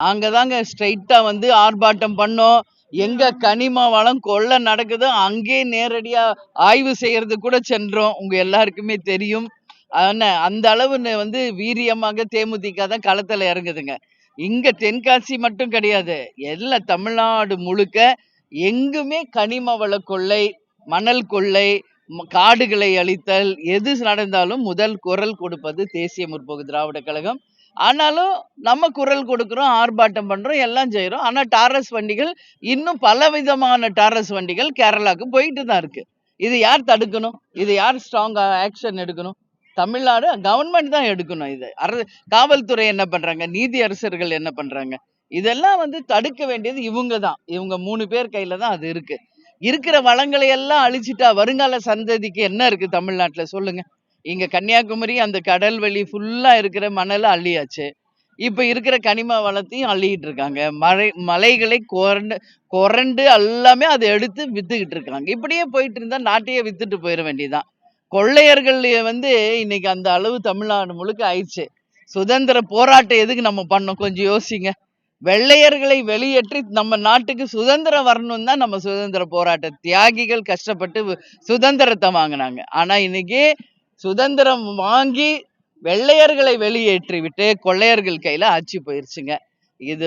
அங்கதாங்க ஸ்ட்ரைட்டா வந்து ஆர்ப்பாட்டம் பண்ணோம். எங்க கனிம வளம் கொள்ள நடக்குதோ அங்கே நேரடியா ஆய்வு செய்யறது கூட சென்றோம். உங்க எல்லாருக்குமே தெரியும். ஆனா அந்த அளவு வந்து வீரியமாக தேமுதிக தான் களத்துல இறங்குதுங்க. இங்க தென்காசி மட்டும் கிடையாது. எல்லா தமிழ்நாடு முழுக்க எங்குமே கனிம வள கொள்ளை மணல் கொள்ளை காடுகளை அழித்தல் எது நடந்தாலும் முதல் குரல் கொடுப்பது தேசிய முற்போக்கு திராவிட கழகம். ஆனாலும் நம்ம குரல் கொடுக்கிறோம் ஆர்ப்பாட்டம் பண்றோம் எல்லாம் செய்கிறோம் ஆனா டாரஸ் வண்டிகள் இன்னும் பல விதமான டாரஸ் வண்டிகள் கேரளாவுக்கு போயிட்டு தான் இருக்கு. இது யார் தடுக்கணும்? இது யார் ஸ்ட்ராங்காக ஆக்ஷன் எடுக்கணும்? தமிழ்நாடு கவர்மெண்ட் தான் எடுக்கணும் இது. அர காவல்துறை என்ன பண்றாங்க? நீதி அரசர்கள் என்ன பண்றாங்க? இதெல்லாம் வந்து தடுக்க வேண்டியது இவங்க தான். இவங்க மூணு பேர் கையில் தான் அது இருக்கு. இருக்கிற வளங்களை எல்லாம் அழிச்சிட்டா வருங்கால சந்ததிக்கு என்ன இருக்கு தமிழ்நாட்டுல? சொல்லுங்க. இங்க கன்னியாகுமரி அந்த கடல் வெளி ஃபுல்லா இருக்கிற மணலை அள்ளியாச்சு. இப்ப இருக்கிற கனிம வளத்தையும் அள்ளிக்கிட்டு இருக்காங்க. மழை மலைகளை குரண்டு குரண்டு எல்லாமே அதை எடுத்து வித்துக்கிட்டு இருக்காங்க. இப்படியே போயிட்டு இருந்தா நாட்டையே வித்துட்டு போயிட வேண்டியதுதான். கொள்ளையர்கள் வந்து இன்னைக்கு அந்த அளவு தமிழ்நாடு முழுக்க ஆயிடுச்சு. சுதந்திர போராட்டம் எதுக்கு நம்ம பண்ணோம்? கொஞ்சம் யோசிங்க. வெள்ளையர்களை வெளியேற்றி நம்ம நாட்டுக்கு சுதந்திரம் வரணும் தான் நம்ம சுதந்திர போராட்ட தியாகிகள் கஷ்டப்பட்டு சுதந்திரத்தை வாங்கினாங்க. ஆனா இன்னைக்கு சுதந்திரம் வாங்கி வெள்ளையர்களை வெளியேற்றி விட்டு கொள்ளையர்கள் கையில ஆட்சி போயிருச்சுங்க. இது